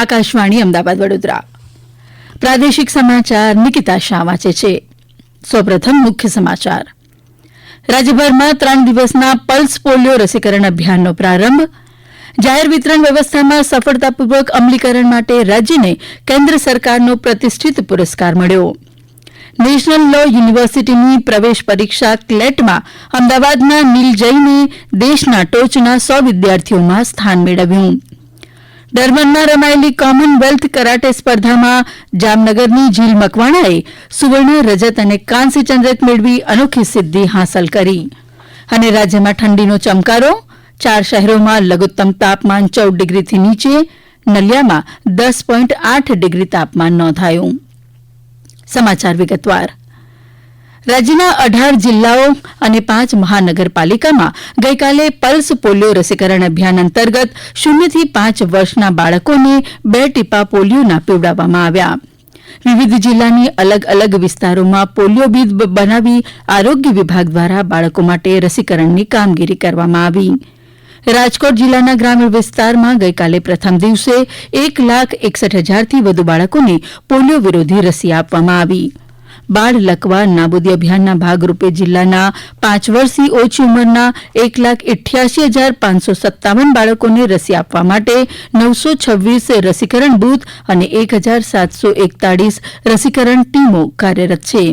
આકાશવાણી અમદાવાદ વડોદરા. પ્રાદેશિક સમાચાર નિકિતા શાહ વાંચે છે. સૌપ્રથમ મુખ્ય સમાચાર. રાજ્યભરમાં ત્રણ દિવસના પલ્સ પોલિયો રસીકરણ અભિયાનનો પ્રારંભ. જાહેર વિતરણ વ્યવસ્થામાં સફળતાપૂર્વક અમલીકરણ માટે રાજ્યને કેન્દ્ર સરકારનો પ્રતિષ્ઠિત પુરસ્કાર મળ્યો. નેશનલ લો યુનિવર્સિટીની પ્રવેશ પરીક્ષા ક્લેટમાં અમદાવાદના નીલ જૈને દેશના ટોચના સો વિદ્યાર્થીઓમાં સ્થાન મેળવ્યું. ડર્બનમાં રમાયેલી કોમનવેલ્થ કરાટે સ્પર્ધામાં જામનગરની ઝીલ મકવાણાએ સુવર્ણ, રજત અને કાંસ્ય ચંદ્રક મેળવી અનોખી સિદ્ધિ હાંસલ કરી. અને રાજ્યમાં ઠંડીનો ચમકારો, ચાર શહેરોમાં લઘુત્તમ તાપમાન ચૌદ ડિગ્રીથી નીચે, નલિયામાં દસ પોઈન્ટ આઠ ડિગ્રી તાપમાન નોંધાયું. સમાચાર વિગતવાર. રાજ્યના અઢાર જિલ્લાઓ અને પાંચ મહાનગરપાલિકામાં ગઈકાલે પલ્સ પોલિયો રસીકરણ અભિયાન અંતર્ગત શૂન્યથી પાંચ વર્ષના બાળકોને બે ટીપા પોલિયોના પીવડાવવામાં આવ્યા. વિવિધ જિલ્લાની અલગ અલગ વિસ્તારોમાં પોલિયો બીજ બનાવી આરોગ્ય વિભાગ દ્વારા બાળકો માટે રસીકરણની કામગીરી કરવામાં આવી. રાજકોટ જિલ્લાના ગ્રામીણ વિસ્તારમાં ગઈકાલે પ્રથમ દિવસે એક લાખ એકસઠ હજારથી વધુ બાળકોને પોલિયો વિરોધી રસી આપવામાં આવી. બાળ લકવા નાબૂદી અભિયાનના ભાગરૂપે જિલ્લાના પાંચ વર્ષથી ઓછી ઉંમરના એક લાખ ઇઠ્યાસી હજાર પાંચસો સત્તાવન બાળકોને રસી આપવા માટે નવસો છવ્વીસ રસીકરણ બૂથ અને એક હજાર સાતસો એકતાળીસ રસીકરણ ટીમો કાર્યરત છે.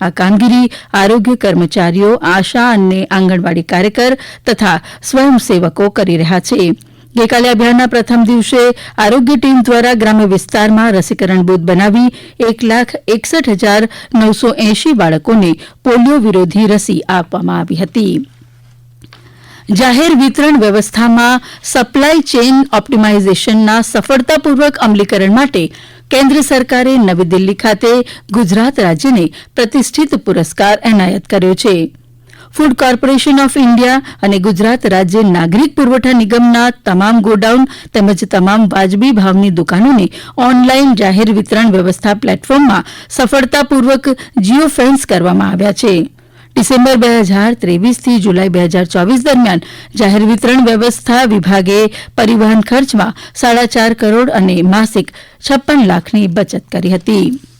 આ કામગીરી આરોગ્ય કર્મચારીઓ, આશા અને આંગણવાડી કાર્યકર તથા સ્વયંસેવકો કરી રહ્યા છે. ગઈકાલે અભિયાનના પ્રથમ દિવસે આરોગ્ય ટીમ દ્વારા ગ્રામ્ય વિસ્તારમાં રસીકરણ બૂથ બનાવી એક લાખ એકસઠ હજાર નવસો એંશી બાળકોને પોલિયો વિરોધી રસી આપવામાં આવી હતી. જાહેર વિતરણ વ્યવસ્થામાં સપ્લાય ચેઇન ઓપ્ટિમાઇઝેશનના સફળતાપૂર્વક અમલીકરણ માટે કેન્દ્ર સરકારે નવી દિલ્હી ખાતે ગુજરાત રાજ્યને પ્રતિષ્ઠિત પુરસ્કાર એનાયત કર્યો છે. ફૂડ કોર્પોરેશન ઓફ ઇન્ડિયા અને ગુજરાત રાજ્ય નાગરિક પુરવઠા નિગમના તમામ ગોડાઉન તેમજ તમામ વાજબી ભાવની દુકાનોને ઓનલાઈન જાહેર વિતરણ વ્યવસ્થા પ્લેટફોર્મમાં સફળતાપૂર્વક જીઓ ફેન્સ કરવામાં આવ્યા છે. ડિસેમ્બર બે હજાર ત્રેવીસથી જુલાઈ બે હજાર ચોવીસ દરમિયાન જાહેર વિતરણ વ્યવસ્થા વિભાગે પરિવહન ખર્ચમાં સાડા ચાર કરોડ અને માસિક છપ્પન લાખની બચત કરી હતી.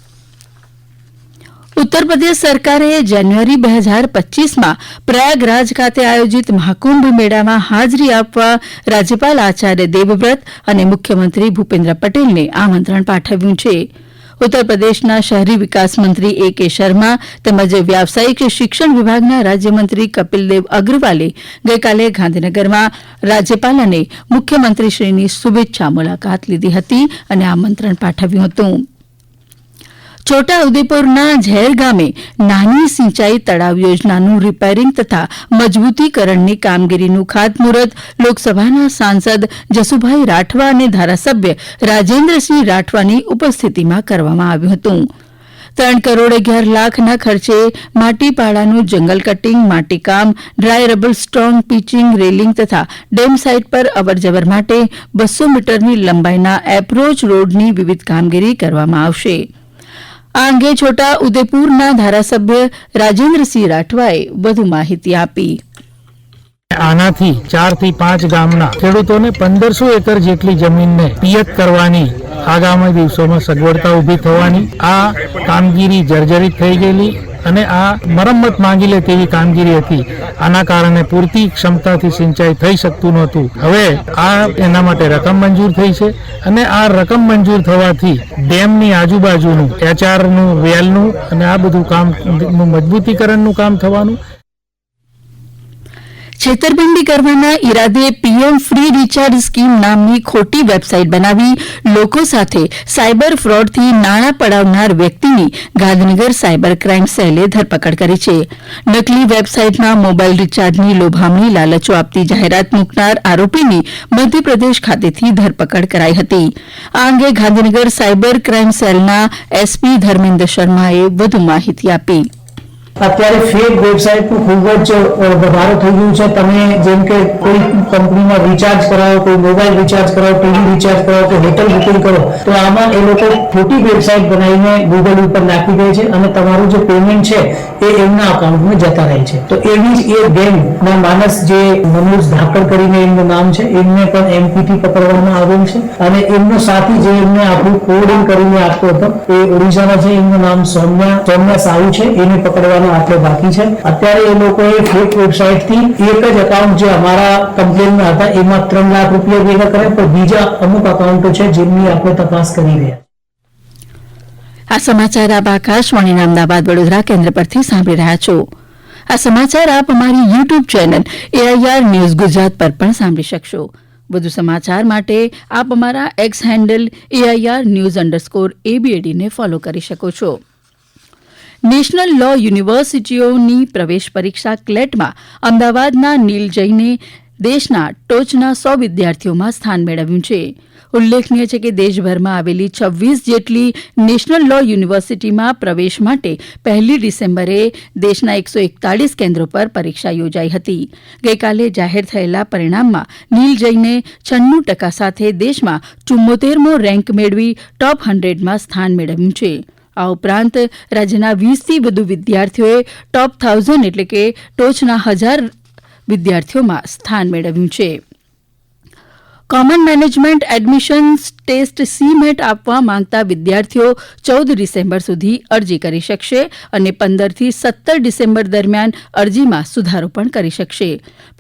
ઉત્તર પ્રદેશ સરકારે જાન્યુઆરી બે હજાર પચીસમાં પ્રયાગરાજ ખાતે આયોજિત મહાકુંભ મેળામાં હાજરી આપવા રાજ્યપાલ આચાર્ય દેવવ્રત અને મુખ્યમંત્રી ભૂપેન્દ્ર પટેલને આમંત્રણ પાઠવ્યું છે. ઉત્તર પ્રદેશના શહેરી વિકાસ મંત્રી એ કે શર્મા તેમજ વ્યાવસાયિક શિક્ષણ વિભાગના રાજ્યમંત્રી કપિલદેવ અગ્રવાલે ગઈકાલે ગાંધીનગરમાં રાજ્યપાલ અને મુખ્યમંત્રીશ્રીની શુભેચ્છા મુલાકાત લીધી હતી અને આમંત્રણ પાઠવ્યું હતું. છોટા ઉદેપુરના ઝેર ગામે નાની સિંચાઈ તળાવ યોજનાનું રિપેરિંગ તથા મજબૂતીકરણની કામગીરીનું ખાતમુહૂર્ત લોકસભાના સાંસદ જસુભાઈ રાઠવા અને ધારાસભ્ય રાજેન્દ્રસિંહ રાઠવાની ઉપસ્થિતિમાં કરવામાં આવ્યું હતું. ત્રણ કરોડ અગિયાર લાખના ખર્ચે માટીપાડાનું જંગલ કટીંગ માટીકામ dry rubble strong pitching railing તથા ડેમ સાઇટ પર અવરજવર માટે બસો મીટરની લંબાઈના એપ્રોચ રોડની વિવિધ કામગીરી કરવામાં આવશે. આ અંગે છોટા ઉદેપુરના ધારાસભ્ય રાજેન્દ્રસિંહ રાઠવાએ વધુ માહિતી આપી. આનાથી ચારથી પાંચ ગામના ખેડૂતોને પંદરસો એકર જેટલી જમીનને પિયત કરવાની આગામી દિવસોમાં સગવડતા ઊભી થવાની આ કામગીરી જર્જરિત થઈ ગયેલી. અને આ મરમ્મત માંગી લે તેવી કામગીરી હતી. આના કારણે પૂરતી ક્ષમતાથી સિંચાઈ થઈ શકતું નહોતું. હવે આ એના માટે રકમ મંજૂર થઈ છે અને આ રકમ મંજૂર થવાથી ડેમની આજુબાજુનું એચઆરનું વેલનું અને આ બધું કામ મજબૂતીકરણનું કામ થવાનું છેતરપિંડી કરવાના ઈરાદે પીએમ ફ્રી રિચાર્જ સ્કીમ નામની ખોટી વેબસાઇટ બનાવી. લોકો સાથે સાયબર ફ્રોડથી નાણાં પડાવનાર વ્યક્તિની ગાંધીનગર સાયબર ક્રાઇમ સેલે ધરપકડ કરી છે. નકલી વેબસાઇટમાં મોબાઈલ રિચાર્જની લોભામણી લાલચો આપતી જાહેરાત મૂકનાર આરોપીની મધ્યપ્રદેશ ખાતેથી ધરપકડ કરાઈ હતી. આ અંગે ગાંધીનગર સાયબર ક્રાઇમ સેલના એસપી ધર્મેન્દ્ર શર્માએ વધુ માહિતી આપી. અત્યારે ફેક વેબસાઇટનું ખૂબ જ વધારો થઈ ગયું છે. તમે જેમ કે કોઈ કંપનીમાં રિચાર્જ કરાવો, કોઈ મોબાઈલ રિચાર્જ કરાવો ટીવી રિચાર્જ કરાવો, કે હોટલ બુકિંગ કરો, તો આમાં એ લોકો ખોટી વેબસાઇટ બનાવીને ગૂગલ ઉપર નાખી દે છે અને તમારું જે પેમેન્ટ છે એ એમના અકાઉન્ટમાં જતા રહે છે. તો એવી જ એ ગેમ ના માણસ જે મનોજ ધાકડ કરીને એમનું નામ છે, એમને પણ એમપીટી પકડવામાં આવ્યું છે. અને એમનો સાથી જે એમને આપણું કોડિંગ કરીને આપતો હતો, એ ઓડિશાના છે, એમનું નામ સૌમ્યા સૌમ્યા સાહુ છે, એને પકડવાનો આટલો બાકી છે. અત્યારે એ લોકોએ ફેક વેબસાઇટથી એક જ એકાઉન્ટ જે અમારા કમ્પ્લેનમાં હતા, એમાં ત્રણ લાખ રૂપિયા ભેગા કર્યા, પણ બીજા અમુક અકાઉન્ટો છે જેમની આપણે તપાસ કરી રહ્યા. આ સમાચાર આપ આકાશવાણીના અમદાવાદ, વડોદરા કેન્દ્ર પરથી સાંભળી રહ્યા છો. આ સમાચાર આપ અમારી YouTube channel AIR news Gujarat પર પણ સાંભળી શકશો. વધુ સમાચાર માટે આપ અમારા X handle AIR news underscore એબીએડીને follow કરી શકો છો. નેશનલ લો યુનિવર્સિટીઓની પ્રવેશ પરીક્ષા ક્લેટમાં અમદાવાદના નીલ જૈને દેશના ટોચના સો વિદ્યાર્થીઓમાં સ્થાન મેળવ્યું છે. ઉલ્લેખનીય છે કે દેશભરમાં આવેલી છવ્વીસ જેટલી નેશનલ લો યુનિવર્સિટીમાં પ્રવેશ માટે પહેલી ડિસેમ્બરે દેશના એકસો એકતાળીસ કેન્દ્રો પર પરીક્ષા યોજાઈ હતી. ગઈકાલે જાહેર થયેલા પરિણામમાં નીલ જૈને છન્નું ટકા સાથે દેશમાં ચુમ્મોતેરમો રેન્ક મેળવી ટોપ હંડ્રેડમાં સ્થાન મેળવ્યું છે. આ ઉપરાંત રાજ્યના વીસથી વધુ વિદ્યાર્થીઓએ ટોપ થાઉઝન્ડ એટલે કે ટોચના હજાર વિદ્યાર્થીઓમાં સ્થાન મેળવ્યું છે. Common management admissions test CMAT આપવા માંગતા વિદ્યાર્થીઓ ચૌદ ડિસેમ્બર સુધી અરજી કરી શકશે અને પંદરથી સત્તર ડિસેમ્બર દરમિયાન અરજીમાં સુધારો પણ કરી શકશે.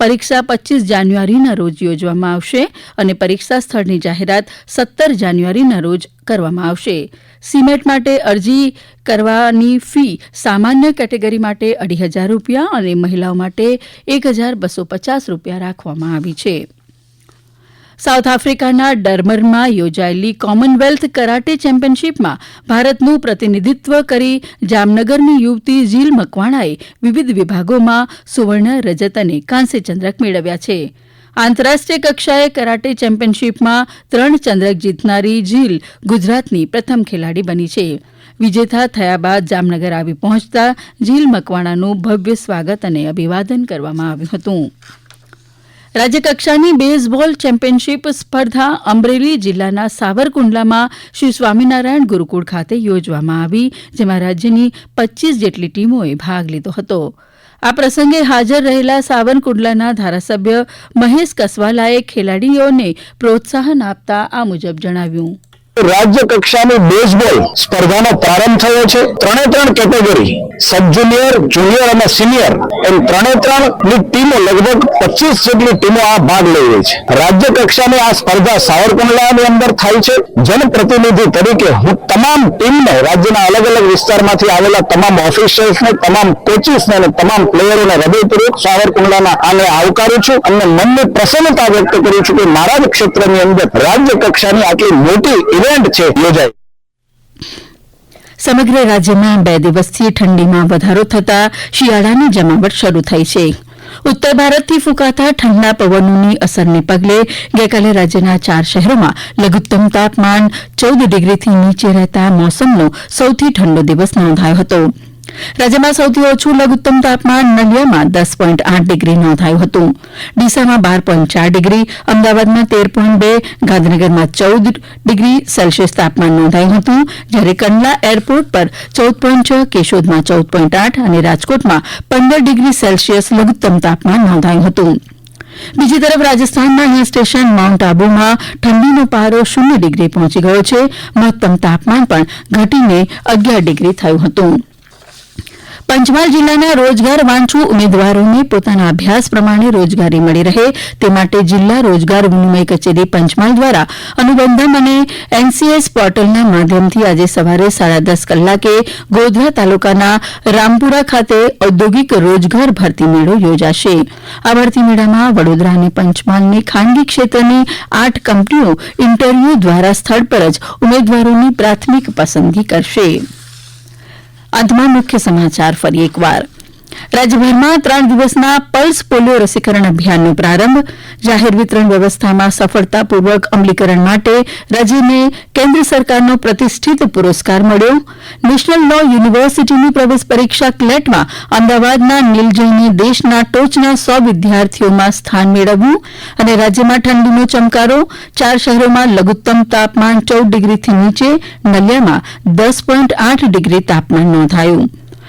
પરીક્ષા પચીસ જાન્યુઆરીના રોજ યોજવામાં આવશે અને પરીક્ષા સ્થળની જાહેરાત સત્તર જાન્યુઆરીના રોજ કરવામાં આવશે. સીમેટ માટે અરજી કરવાની ફી સામાન્ય કેટેગરી માટે અઢી હજાર રૂપિયા અને મહિલાઓ માટે એક હજાર બસો પચાસ રૂપિયા રાખવામાં આવી છે. સાઉથ આફ્રિકાના ડર્બનમાં યોજાયેલી કોમનવેલ્થ કરાટે ચેમ્પિયનશીપમાં ભારતનું પ્રતિનિધિત્વ કરી જામનગરની યુવતી ઝીલ મકવાણાએ વિવિધ વિભાગોમાં સુવર્ણ રજત અને કાંસ્ય ચંદ્રક મેળવ્યા છે. આંતરરાષ્ટ્રીય કક્ષાએ કરાટે ચેમ્પિયનશીપમાં ત્રણ ચંદ્રક જીતનારી ઝીલ ગુજરાતની પ્રથમ ખેલાડી બની છે. વિજેતા થયા બાદ જામનગર આવી પહોંચતા ઝીલ મકવાણાનું ભવ્ય સ્વાગત અને અભિવાદન કરવામાં આવ્યું હતું. રાજ્યકક્ષાની બેઝબોલ ચેમ્પિયનશીપ સ્પર્ધા અમરેલી જિલ્લાના સાવરકુંડલામાં શ્રી સ્વામિનારાયણ ગુરુકુળ ખાતે યોજવામાં આવી, જેમાં રાજ્યની પચ્ચીસ જેટલી ટીમોએ ભાગ લીધો હતો. આ પ્રસંગે હાજર રહેલા સાવરકુંડલાના ધારાસભ્ય મહેશ કસવાલાએ ખેલાડીઓને પ્રોત્સાહન આપતા આ મુજબ જણાવ્યું. રાજ્ય કક્ષાની બેઝબોલ સ્પર્ધાનો પ્રારંભ થયો છે. ત્રણે ત્રણ કેટેગરી સબ જુનિયર જુનિયર અને સિનિયર એમ ત્રણે ત્રણની ટીમો લગભગ પચીસ જેટલી ટીમો આ ભાગ લઈ રહી છે. રાજ્ય કક્ષાની આ સ્પર્ધા સાવરકુંડલાની અંદર થાય છે. જનપ્રતિનિધિ તરીકે હું તમામ ટીમને રાજ્યના અલગ અલગ વિસ્તારમાંથી આવેલા તમામ ઓફિશિયલ્સને તમામ કોચિસને અને તમામ પ્લેયરોને હૃદયપૂર્વક સાવરકુંડલાના આને આવકારું છું અને મનની પ્રસન્નતા વ્યક્ત કરું છું કે મારા જ ક્ષેત્રની અંદર રાજ્ય કક્ષાની આટલી મોટી ઇવેન્ટ છે યોજાય. સમગ્ર રાજ્યમાં બે દિવસથી ઠંડીમાં વધારો થતાં શિયાળાની જમાવટ શરૂ થઈ છે. ઉત્તર ભારતથી ફૂંકાતા ઠંડા પવનોની અસરને પગલે ગઈકાલે રાજ્યના ચાર શહેરોમાં લઘુત્તમ તાપમાન ચૌદ ડિગ્રીથી નીચે રહેતા મોસમનો સૌથી ઠંડો દિવસ નોંધાયો હતો. રાજ્યમાં સૌથી ઓછું લઘુત્તમ તાપમાન નલિયામાં દસ પોઈન્ટ આઠ ડિગ્રી નોંધાયું હતું. ડીસામાં બાર પોઈન્ટ ચાર ડિગ્રી, અમદાવાદમાં તેર પોઈન્ટ બે, ગાંધીનગરમાં ચૌદ ડિગ્રી સેલ્સિયસ તાપમાન નોંધાયું હતું. જ્યારે કંડલા એરપોર્ટ પર ચૌદ પોઈન્ટ છ, કેશોદમાં ચૌદ પોઈન્ટ આઠ અને રાજકોટમાં પંદર ડિગ્રી સેલ્સિયસ લઘુત્તમ તાપમાન નોંધાયું હતું. બીજી તરફ રાજસ્થાનના હિલ સ્ટેશન માઉન્ટ આબુમાં ઠંડીનો પારો શૂન્ય ડિગ્રી પહોંચી ગયો છે. મહત્તમ તાપમાન પણ ઘટીને અગિયાર ડિગ્રી થયું હતું. પંચમહાલ જિલ્લાના રોજગાર વાંચ્છુ ઉમેદવારોને પોતાના અભ્યાસ પ્રમાણે રોજગારી મળી રહે. તે માટે જિલ્લા રોજગાર વિનિમય કચેરી પંચમહાલ દ્વારા અનુબંધમ અને એનસીએસ પોર્ટલના માધ્યમથી આજે સવારે સાડા દસ કલાકે ગોધરા તાલુકાના રામપુરા ખાતે ઔદ્યોગિક રોજગાર ભરતી મેળો યોજાશે. આ ભરતી મેળામાં વડોદરા અને પંચમહાલની ખાનગી ક્ષેત્રની આઠ કંપનીઓ ઇન્ટરવ્યુ દ્વારા સ્થળ પર જ ઉમેદવારોની પ્રાથમિક પસંદગી કરશે. અંતમાં મુખ્ય સમાચાર ફરી એકવાર. રાજ્યભરમાં ત્રણ દિવસના પલ્સ પોલિયો રસીકરણ અભિયાનનો પ્રારંભ, જાહેર વિતરણ વ્યવસ્થામાં સફળતાપૂર્વક અમલીકરણ માટે રાજ્યને કેન્દ્ર સરકારનો પ્રતિષ્ઠિત પુરસ્કાર મળ્યો. નેશનલ લો યુનિવર્સિટીની પ્રવેશ પરીક્ષા ક્લેટમાં અમદાવાદના નીલ જૈને દેશના ટોચના સો વિદ્યાર્થીઓમાં સ્થાન મેળવ્યું અને રાજ્યમાં ઠંડીનો ચમકારો, ચાર શહેરોમાં લઘુત્તમ તાપમાન ચૌદ ડિગ્રીથી નીચે, નલિયામાં દસ પોઈન્ટ આઠ ડિગ્રી તાપમાન નોંધાયું.